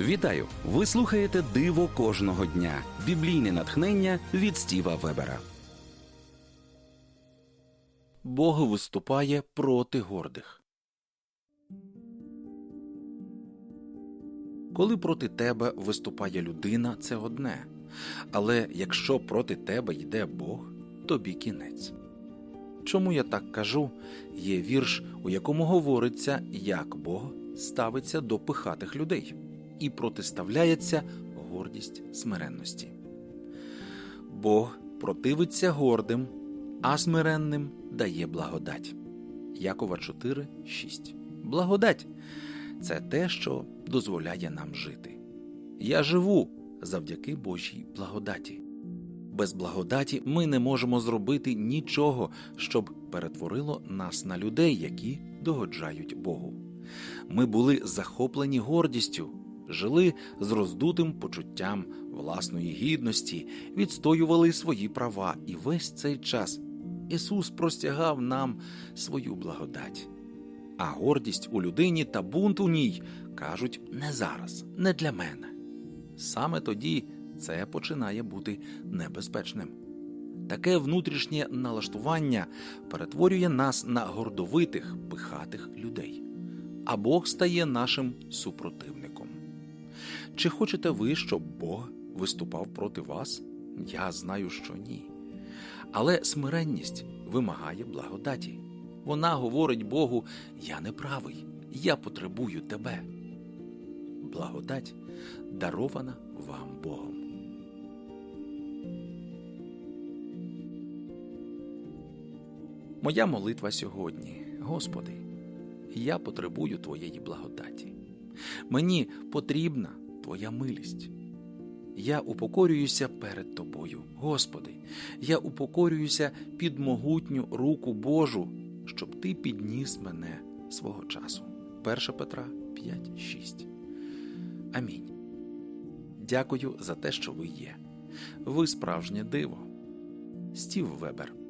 Вітаю! Ви слухаєте Диво кожного дня. Біблійне натхнення від Стіва Вебера. Бог виступає проти гордих. Коли проти тебе виступає людина, це одне. Але якщо проти тебе йде Бог, тобі кінець. Чому я так кажу? Є вірш, у якому говориться, як Бог ставиться до пихатих людей і протиставляється гордість смиренності. Бог противиться гордим, а смиренним дає благодать. Якова 4, 6. Благодать це те, що дозволяє нам жити. Я живу завдяки Божій благодаті. Без благодаті ми не можемо зробити нічого, щоб перетворило нас на людей, які догоджають Богу. Ми були захоплені гордістю, жили з роздутим почуттям власної гідності, відстоювали свої права, і весь цей час Ісус простягав нам свою благодать. А гордість у людині та бунт у ній кажуть не зараз, не для мене. Саме тоді це починає бути небезпечним. Таке внутрішнє налаштування перетворює нас на гордовитих, пихатих людей, а Бог стає нашим супротивником. Чи хочете ви, щоб Бог виступав проти вас? Я знаю, що ні. Але смиренність вимагає благодаті. Вона говорить Богу: Я не правий, я потребую тебе. Благодать дарована вам Богом. Моя молитва сьогодні, Господи, я потребую Твоєї благодаті. Мені потрібна Твоя милість. Я упокорююся перед Тобою, Господи, я упокорююся під могутню руку Божу, щоб Ти підніс мене свого часу. 1 Петра 5.6. Амінь. Дякую за те, що ви є. Ви справжнє диво. Стів Вебер